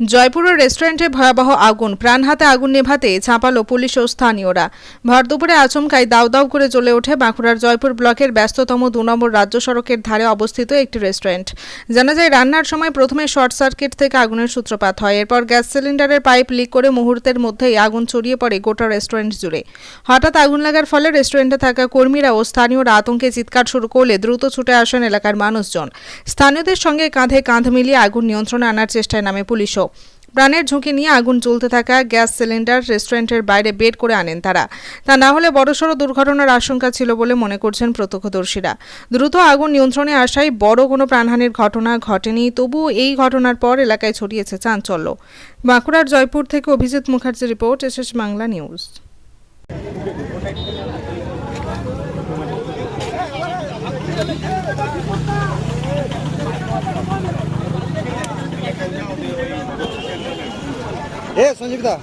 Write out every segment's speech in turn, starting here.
জয়পুরের রেস্টুরেন্টে ভয়াবহ আগুন। প্রাণ হাতে আগুন নেভাতে চাপালো পুলিশ ও স্থানীয়রা। ভর দুপুরে আচমকাই দাউ দাউ করে জ্বলে ওঠে বাঁকুড়ার জয়পুর ব্লকের ব্যস্ততম দু নম্বর রাজ্য সড়কের ধারে অবস্থিত একটি রেস্টুরেন্ট। জানা যায়, রান্নার সময় প্রথমে শর্ট সার্কিট থেকে আগুনের সূত্রপাত হয়। এরপর গ্যাস সিলিন্ডারের পাইপ লিক করে মুহূর্তের মধ্যেই আগুন ছড়িয়ে পড়ে গোটা রেস্টুরেন্ট জুড়ে। হঠাৎ আগুন লাগার ফলে রেস্টুরেন্টে থাকা কর্মীরা ও স্থানীয়রা আতঙ্কে চিৎকার শুরু করলে দ্রুত ছুটে আসেন এলাকার মানুষজন। স্থানীয়দের সঙ্গে কাঁধে কাঁধ মিলিয়ে আগুন নিয়ন্ত্রণে আনার চেষ্টায় নামে পুলিশও। প্রাণের ঝুঁকি নিয়ে আগুন জ্বলতে থাকা গ্যাস সিলিন্ডার রেস্টুরেন্টের বাইরে বের করে আনেন তারা। তা না হলে বড়সড় দুর্ঘটনার আশঙ্কা ছিল বলে মনে করছেন প্রত্যক্ষদর্শীরা। দ্রুত আগুন নিয়ন্ত্রণে আসায় বড় কোনো প্রাণহানির ঘটনা ঘটেনি, তবুও এই ঘটনার পর এলাকায় ছড়িয়েছে চাঞ্চল্য। বাঁকুড়ার জয়পুর থেকে Abhijit Mukherjee report, SS Bangla news. এ সঞ্জীবদা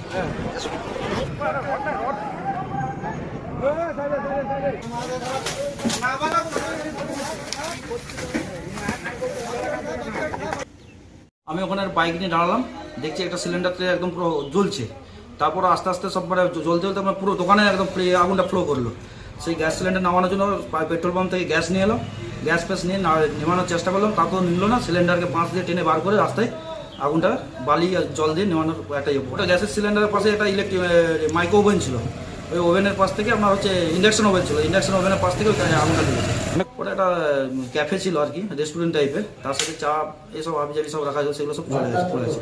আমি ওখানে বাইক নিয়ে দাঁড়ালাম, দেখছি একটা সিলিন্ডারতে একদম পুরো জ্বলছে। তারপর আস্তে আস্তে সব মানে জ্বলতে জ্বলতে আমার পুরো দোকানে একদম আগুনটা ফ্লো করল। সেই গ্যাস সিলিন্ডার নামানোর জন্য পেট্রোল পাম্প থেকে গ্যাস নিয়ে এলো। গ্যাস ফ্যাস নিয়ে না- নেমানোর চেষ্টা করলাম তারপর নিল না সিলিন্ডারকে বাঁশ দিয়ে টেনে বার করে রাস্তায় আগুনটা বালি আর জল দিয়ে নেওয়ানোর একটা ইয়ে। ওটা গ্যাসের সিলিন্ডারের পাশে একটা ইলেকট্রিক মাইক্রো ওভেন ছিল। ওই ওভেনের পাশ থেকে আপনার হচ্ছে ইন্ডাকশন ওভেন ছিল। ইন্ডাকশন ওভেনের পাশ থেকে ওইখানে আগুনটা দিল ওটা একটা ক্যাফে ছিল আর কি রেস্টুরেন্ট টাইপের তার সাথে চা, এসব আবিজাবি সব রাখা ছিল সেগুলো সব চলে গেছে চলে গেছে।